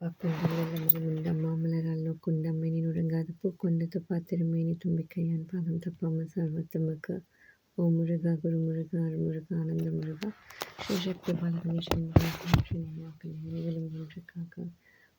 பாக்குண்டெல்லாம் மாமலரால் நோக்குண்டம்மெனி நுடங்காது. பூக்கொண்ட துப்பாத்திருமேனி தும்பிக்கையான் பாதம் தப்பாமல் சர்வத்தமக்கு ஓம் முருகா குரு முருகா அருமுருகா ஆனந்த முருகா. ஸ்ரீசக்தி பாலகணி சண்முகா ஸ்ரீ நாக்கள் இறைவலும் ஒன்று காக்க.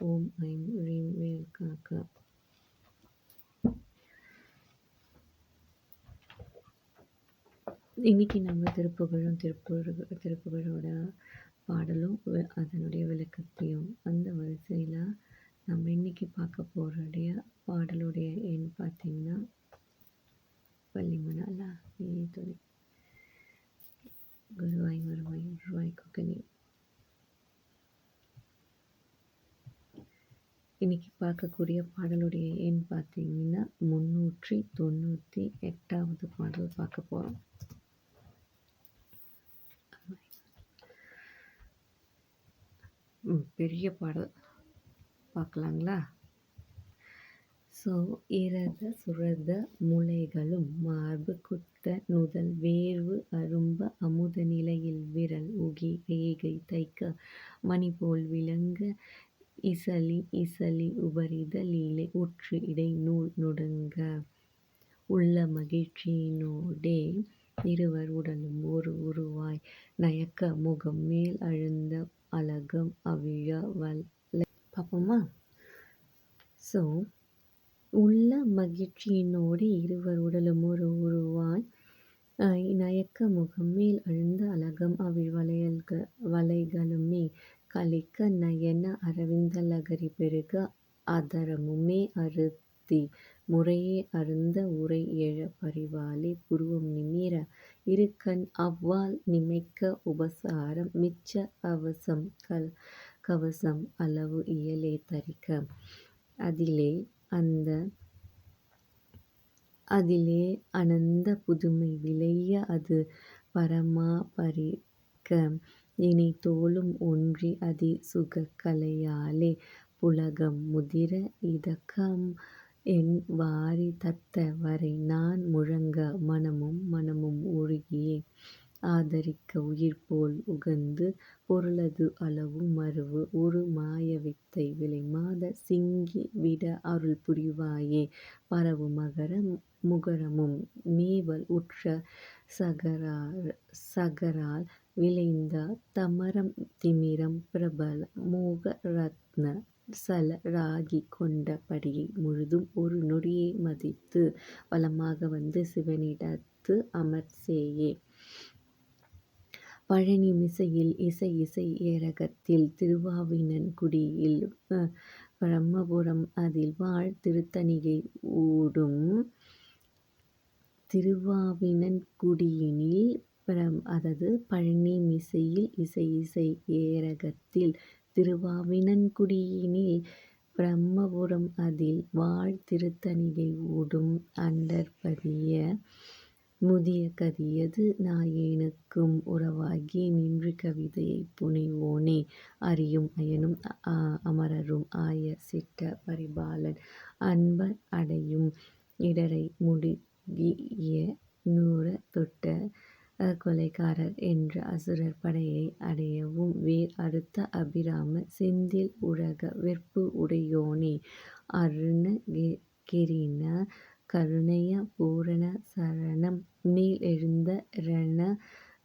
ஓம் ஐம் ரீம் வேல் காக்க. இன்னைக்கு நம்ம திருப்புகழும் திருப்புகழ் திருப்புகழோட பாடலும் அதனுடைய விளக்கத்தையும் அந்த வரிசையில் நம்ம இன்னைக்கு பார்க்க போகிறடைய பாடலுடைய எண் பார்த்திங்கன்னா வள்ளிமணாலா நீ துணை. குருவாய் வருவாய் குருவாய் கொக்கனி இன்றைக்கி பார்க்கக்கூடிய பாடலுடைய எண் பார்த்தீங்கன்னா முந்நூற்றி தொண்ணூற்றி எட்டாவது பாடல் பார்க்க போகிறோம் பெரிய பாடல். பார்க்கலாங்களா? ஸோ இரத சுரத முளைகளும் மார்பு குத்த நுதல் வேர்வு அரும்ப அமுத நிலையில் விரல் உகி ரேகை தைக்க மணி போல் விளங்க இசலி இசலி உபரித லீலை உற்று இடை நூல் நுடுங்க. உள்ள மகிழ்ச்சியினோடே இருவர் உடலும் ஒரு உருவாய். நயக்க முகம் மேல் அழுந்த அலகம் அவிழ வல்லை பார்ப்போமா ஸோ உள்ள மகிழ்ச்சியினோடு இருவர் உடலும் ஒரு உருவாய். நயக்க முகம் மேல் அழுந்த அலகம் அவிழ் வளையல்க வலைகளுமே கலிக்க நயன அரவிந்த லகரி பெருக அதரமுமே அறுத்தி. முறையே அருந்த உரை எழ பரிவாலே புருவம் நிமிர இருக்கன் அவ்வால் நிமைக்க உபசாரம் மிச்ச அவசம் கல் கவசம் அளவு இயலே தரிக்க. அதிலே அந்த அதிலே அனந்த புதுமை விளைய அது பரமா பரிக்க. இனி தோளும் ஒன்றி அதி சுக கலையாலே புலகம் முதிர இதக்கம். என் வாரி தத்த வரை நான் முழங்க மனமும் மனமும் உருகியே ஆதரிக்க உயிர்போல் உகந்து பொருளது அளவு மருவு ஒரு மாயவித்தை விலை விலைமாத சிங்கி விட அருள் புரிவாயே. பரவு மகர முகரமும் மேவல் உற்ற சகரார் சகரால் விளைந்த தமரம் திமிரம் பிரபல மோக ரத்ன சல ராகி கொண்ட படியை முழுதும் ஒரு நொடியை மதித்து வளமாக வந்து சிவனிடத்து அமர்சேயே பழனி மிசையில் இசை இசை ஏரகத்தில் திருவாவினன்குடியில் பிரம்மபுரம் அதில் வாழ் திருத்தணிகை ஊடும் திருவாவினன்குடியினில் பிரம் அதாவது பழனி மிசையில் இசை இசை ஏரகத்தில் திருவாவினன்குடியினில் பிரம்மபுரம் அதில் வாழ் திருத்தணிகை ஊடும் அண்டர்பதிய முதிய கதியது நாயேனுக்கும் உறவாகி நின்று கவிதையைப் புனைவோனே. அறியும் அயனும் அமரரும் ஆய சிட்ட பரிபாலன் அன்பர் அடையும் இடரை முடுகிய நூற தொட்ட கொலைகாரர் என்ற அசுரர் படையை அடையவும் வேர் அறுத்த அபிராம செந்தில் உலக வெற்பு உடையோனே. அருண கிரின கருணைய பூரண சரணம் மேல் எழுந்த ரண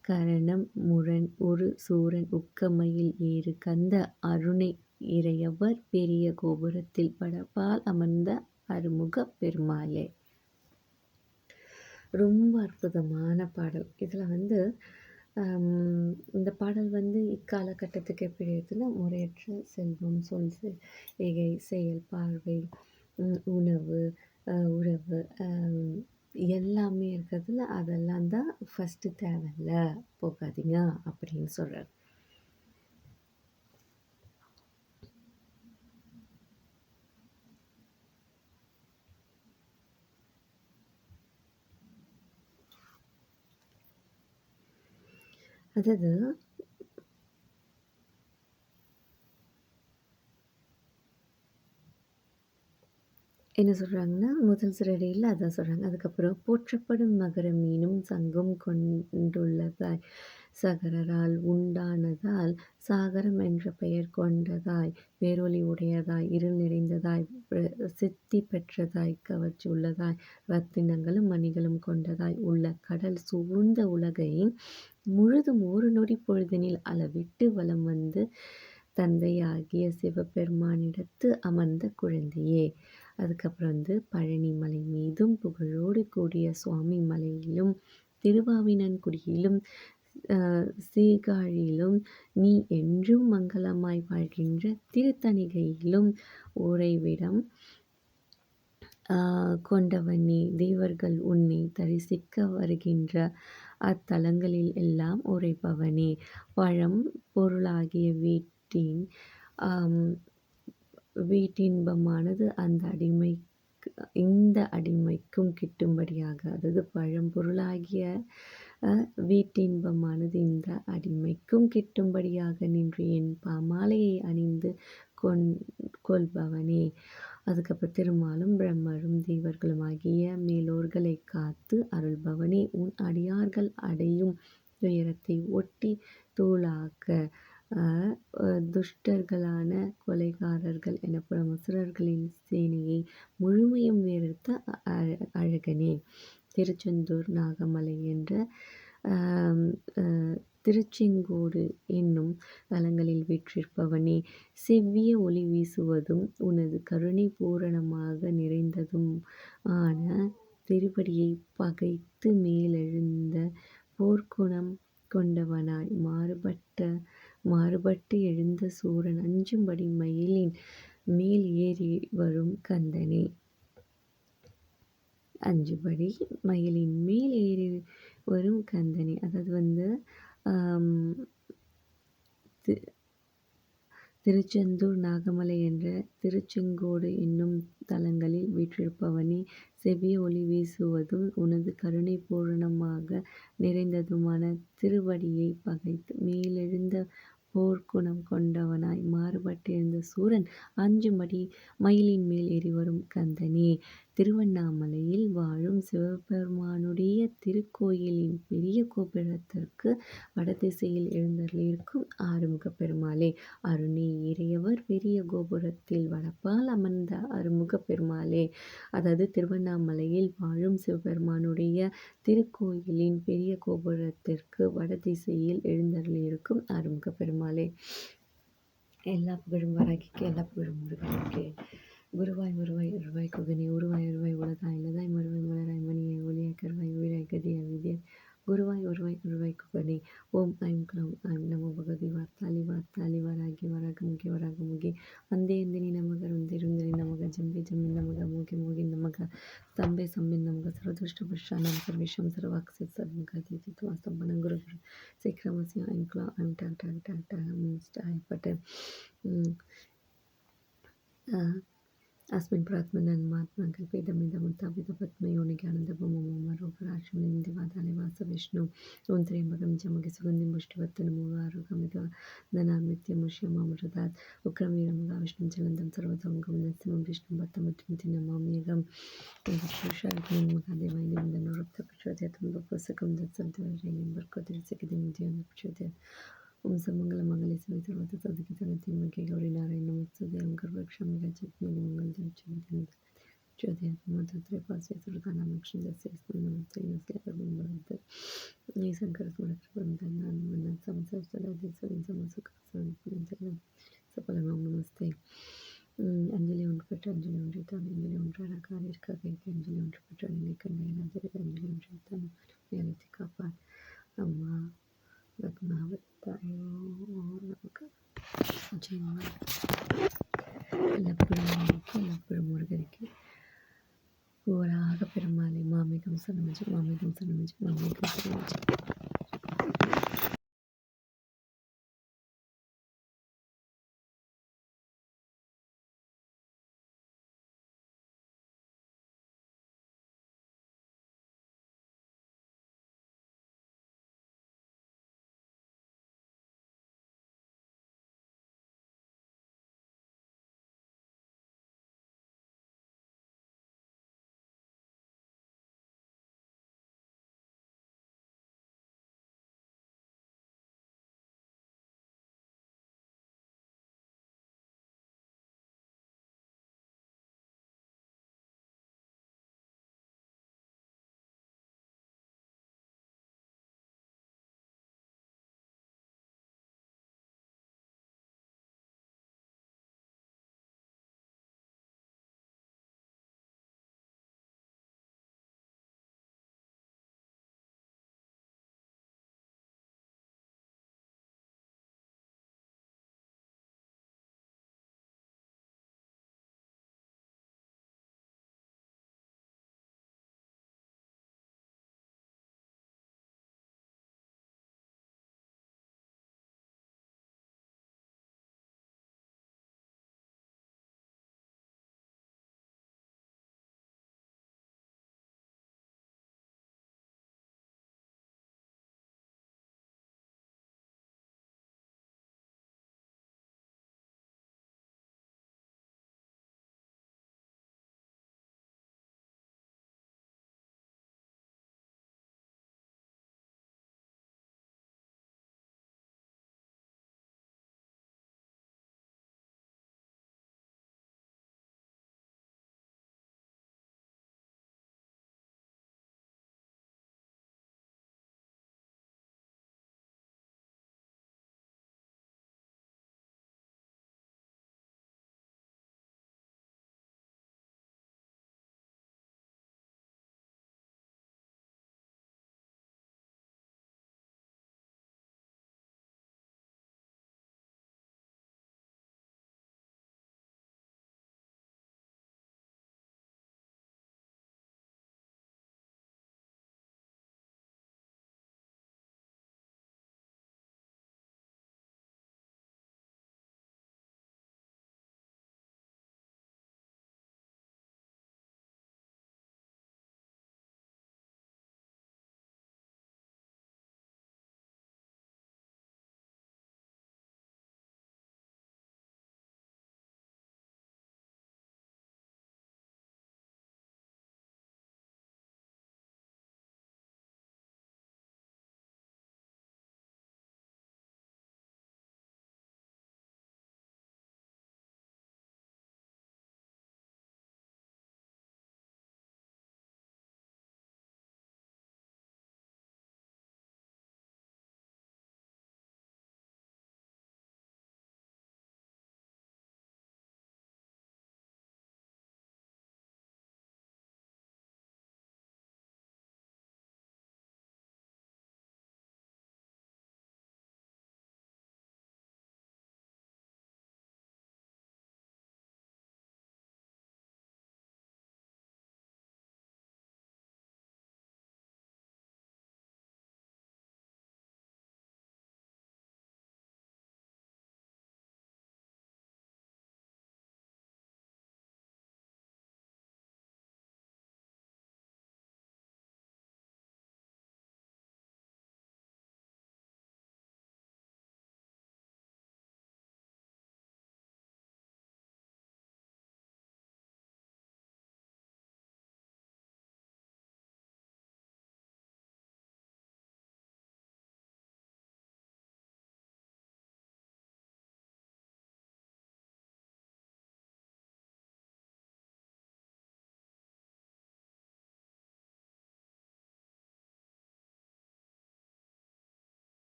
கரணம் முரண் ஒரு சூரன் உக்கமையில் ஏறு கந்த அருணை இறையவர் பெரிய கோபுரத்தில் படப்பால் அமர்ந்த அருமுக பெருமாளே. ரொம்ப அற்புதமான பாடல். இதில் வந்து இந்த பாடல் வந்து இக்காலகட்டத்துக்கு எப்படி இருக்குன்னா முறையற்ற செல்வம் சொல் ஏகை செயல் பார்வை உணவு உறவு எல்லாமே இருக்கிறதுல அதெல்லாம் தான் ஃபஸ்ட்டு தேவையில்ல. போகாதீங்க அப்படின்னு சொல்கிறார் அதாவது என்ன சொல்கிறாங்கன்னா முதல் சிறடியில் அதான் சொல்கிறாங்க அதுக்கப்புறம் போற்றப்படும் மகர மீனும் சங்கம் கொண்டுள்ளதாய் சகரரால் உண்டானதால் சாகரம் என்ற பெயர் கொண்டதாய் வேரொலி உடையதாய் இருள் நிறைந்ததாய் சித்தி பெற்றதாய் கவர்ச்சி உள்ளதாய் ரத்தினங்களும் மணிகளும் கொண்டதாய் உள்ள கடல் சூழ்ந்த உலகை முழுதும் ஒரு நொடி பொழுதினில் அளவிட்டு வலம் வந்து தந்தையாகிய சிவபெருமானிடத்து அமர்ந்த குழந்தையே. அதுக்கப்புறம் வந்து பழனி மலை மீதும் புகழோடு கூடிய சுவாமி மலையிலும் திருவாவினன்குடியிலும் சீர்காழியிலும் நீ என்றும் மங்களமாய் வாழ்கின்ற திருத்தணிகையிலும் உறைவிடம் கொண்டவனே தேவர்கள் உன்னை தரிசிக்க வருகின்ற அத்தலங்களில் எல்லாம் உரைப்பவனே பழம் பொருளாகிய வீட்டின் வீட்டின்பமானது அந்த அடிமை இந்த அடிமைக்கும் கிட்டும்படியாக அதாவது பழம்பொருளாகிய வீட்டின்பமானது இந்த அடிமைக்கும் கிட்டும்படியாக நின்று என் பாமாலையை அணிந்து கொண் கொள்பவனே. அதுக்கப்புறம் திருமாலும் பிரம்மரும் தேவர்களுமாகிய மேலோர்களை காத்து அருள்பவனே. உன் அடியார்கள் அடையும் துயரத்தை ஒட்டி தூளாக்க துஷ்டர்களான கொலைகாரர்கள் எனப்படும் அசுரர்களின் சேனையை முழுமையும் வேறுத்த அழகனே. திருச்செந்தூர் நாகமலை என்ற திருச்செங்கோடு என்னும் தலங்களில் வீற்றிருப்பவனே. செவ்விய ஒளி வீசுவதும் உனது கருணை பூரணமாக நிறைந்ததும் ஆன திருப்படியை பகைத்து மேலெழுந்த போர்க்குணம் கொண்டவனாய் மாறுபட்ட மாறுபட்டு எழுந்த சூரன் அஞ்சும்படி மயிலின் மேல் ஏறி வரும் கந்தனே. அஞ்சுபடி மயிலின் மேல் ஏறி வரும் கந்தனே. அதாவது வந்து திருச்செந்தூர் நாகமலை என்ற திருச்செங்கோடு என்னும் தலங்களில் வீற்றிருப்பவனே செவ்விய ஒளி வீசுவதும் உனது கருணை பூரணமாக நிறைந்ததுமான திருவடியை பகைத்து மேலெழுந்த போர்க்குணம் கொண்டவனாய் மாறுபட்டிருந்த சூரன் அஞ்சும்படி மயிலின் மேல் ஏறி வரும் கந்தனே. திருவண்ணாமலையில் வாழும் சிவபெருமானுடைய திருக்கோயிலின் பெரிய கோபுரத்திற்கு வடதிசையில் எழுந்தருளியிருக்கும் ஆறுமுக பெருமாளே. அருணே இறையவர் பெரிய கோபுரத்தில் வடப்பால் அமர்ந்த அருமுக பெருமாளே. அதாவது திருவண்ணாமலையில் வாழும் சிவபெருமானுடைய திருக்கோயிலின் பெரிய கோபுரத்திற்கு வடதிசையில் எழுந்தருளியிருக்கும் ஆறுமுக பெருமாளே. எல்லா புகழும் வராகிக்கு எல்லா புகழும் முருகனுக்கு. குருவாய் உருவாய் உருவாய் குகனே உருவாய் உருவாய் உலகாய் இலதாய் மறுவாய் மலராய் மணியை ஒளியாய் கருவாய் உயிராய் கதியாய் விதியாய். குருவாய் உருவாய் உருவாய் குகனே. ஓம் ஐம் க்ளௌம் ஐம் நமோ பகதி வார்த்தாலி வார்த்தாலி வராகி வராக முகி வராக முகி அந்தே எந்தினி நமக ருந்திருந்திரி நமக ஜம்பி ஜம்மி நமக மூகி மூகி நமக சம்பே சம்பே நமக சர்வதுஷ்ட புருஷானம் சர்வேஷம் சர்வாக்ஷி சர்வம் கதி தித்துவா சம்பன குரு குரு. சீக்கிரமசி ஐம் க்ளா ஐம் டாக் டாக் டாக் டாக் ஐம் ஸ்டாய் பட்டு अस्मिन् प्रात्मनन्मात्मा कल्पेदमिदमुत्थापितपद्मयोनिज्ञानन्दपमोमरूपराशिनिन्दिवादानि वासविष्णु ॐ त्र्यम्बकं चमकि सुगन्धिं पुष्टिवर्तनमुवारुगमिदनमित्यमुष्यमामृतात् उग्रवीरमुगा विष्णुं चलन्तं सर्वतं गमनस्यं विष्णुं भक्तमिति नमाम्येकं पुरुषार्थमुखादेवायनिन्दनुरक्तप्रचोदयतं बपुसकं दत्सन्तवैरयं वर्कोदरिसकिदिं ओम सर्वमंगल ఓం సమంగళ మంగళేశ్వరి తర్వాత సదికి సరతిమ్మకి గౌరీ నారాయణ నమస్తే ఓంకర్ వృక్షంగా చెప్పింది మంగళం చెందింది జ్యోతి ఆత్మతోత్రే పాశ్వేశ్వరు కానామక్షం దర్శిస్తుంది నమస్తే నమస్తే ఈ శంకర స్మరణ సమస్య సమస్య సఫలంగా నమస్తే అంజలి ఉండిపెట్టు అంజలి ఉంచుతాను అంజలి ఉంటారా కార్యకారికి అంజలి ఉండిపెట్టాను ఎక్కడైనా జరిగి అంజలి ఉంచుతాను నేను కాపాడు అమ్మా Look now at பெற்று நமக்கு ஜெயமா ஓராக பெருமாளை மாமிகம் சனமிச்சு மாமிகம் சனமிச்சு மாமிகம் சனமிச்சு